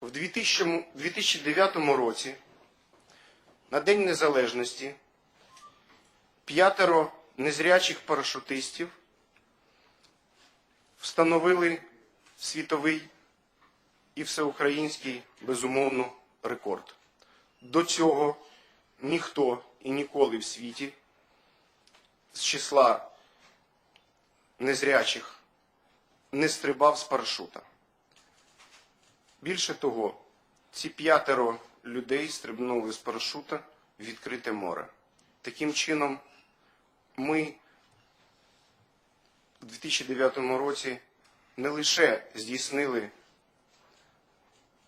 В 2000 2009 році, на День Незалежності, п'ятеро незрячих парашутистів встановили світовий і всеукраїнський, безумовно, рекорд. До цього ніхто і ніколи в світі з числа незрячих не стрибав з парашута. Більше того, ці п'ятеро людей стрибнули з парашута в відкрите море. Таким чином, ми у 2009 році не лише здійснили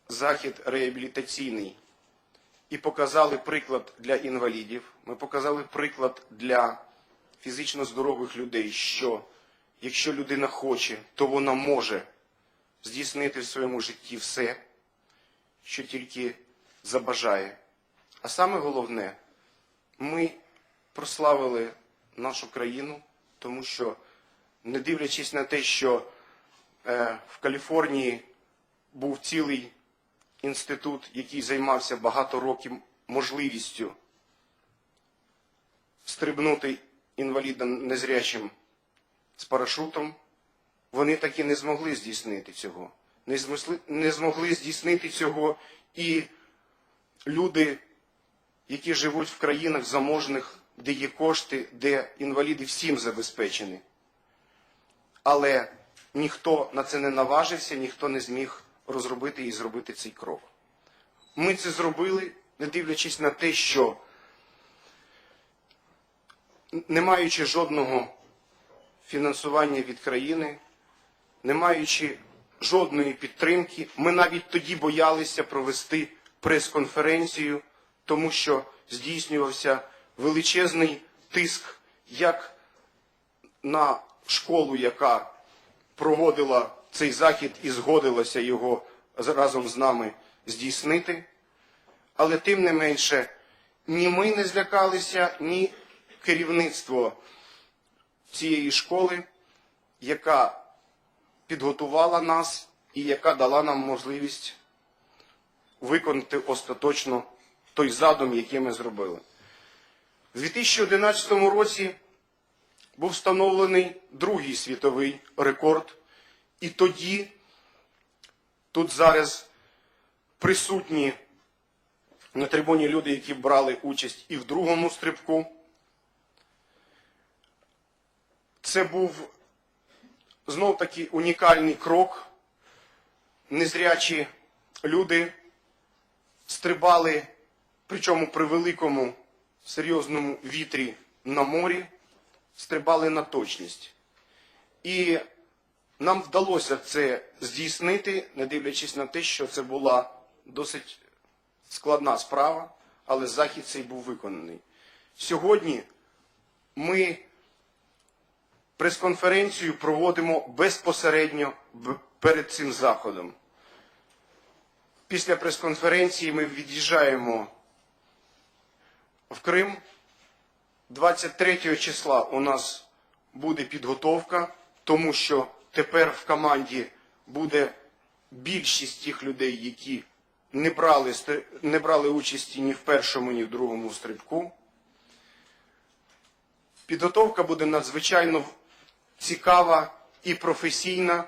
захід реабілітаційний і показали приклад для інвалідів, ми показали приклад для фізично здорових людей, що якщо людина хоче, то вона може здійснити в своєму житті все, що тільки забажає. А саме головне, ми прославили нашу країну, тому що, не дивлячись на те, що е, в Каліфорнії був цілий інститут, який займався багато років можливістю стрибнути інвалідам незрячим з парашутом, вони так і не змогли здійснити цього. Не змогли, не змогли здійснити цього і люди, які живуть в країнах заможних, де є кошти, де інваліди всім забезпечені. Але ніхто на це не наважився, ніхто не зміг розробити і зробити цей крок. Ми це зробили, не дивлячись на те, що не маючи жодного фінансування від країни, не маючи жодної підтримки, ми навіть тоді боялися провести прес-конференцію, тому що здійснювався величезний тиск як на школу, яка проводила цей захід і згодилася його разом з нами здійснити. Але тим не менше, ні ми не злякалися, ні керівництво цієї школи, яка підготувала нас і яка дала нам можливість виконати остаточно той задум, який ми зробили. У 2011 році був встановлений другий світовий рекорд, і тоді тут зараз присутні на трибуні люди, які брали участь і в другому стрибку. Це був знов таки унікальний крок. Незрячі люди стрибали, причому при великому серйозному вітрі на морі, стрибали на точність. І нам вдалося це здійснити, не дивлячись на те, що це була досить складна справа, але захід цей був виконаний. Сьогодні ми прес-конференцію проводимо безпосередньо перед цим заходом. Після прес-конференції ми від'їжджаємо в Крим. 23 числа у нас буде підготовка, тому що тепер в команді буде більшість тих людей, які не брали, не брали участі ні в першому, ні в другому стрибку. Підготовка буде надзвичайно цікава і професійна.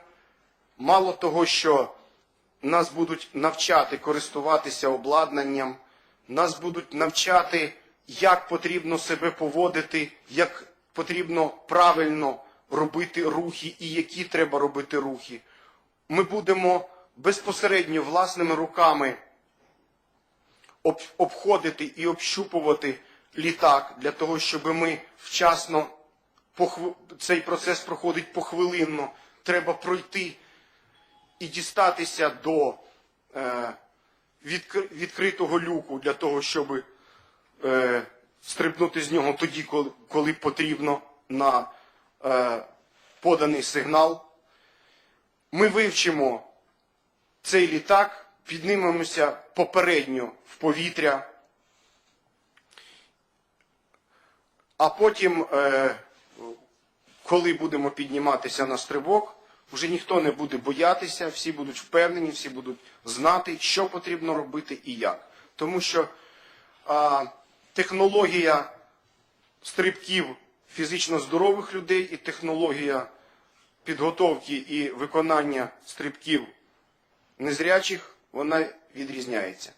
Мало того, що нас будуть навчати користуватися обладнанням, нас будуть навчати, як потрібно себе поводити, як потрібно правильно робити рухи і які треба робити рухи. Ми будемо безпосередньо власними руками обходити і общупувати літак для того, щоб ми вчасно цей процес проходить похвилинно. Треба пройти і дістатися до е, відкр- відкритого люку для того, щоб е, стрибнути з нього тоді, коли, потрібно на е, поданий сигнал. Ми вивчимо цей літак, піднімемося попередньо в повітря, а потім, коли будемо підніматися на стрибок, вже ніхто не буде боятися, всі будуть впевнені, всі будуть знати, що потрібно робити і як. Тому що а, технологія стрибків фізично здорових людей і технологія підготовки і виконання стрибків незрячих, вона відрізняється.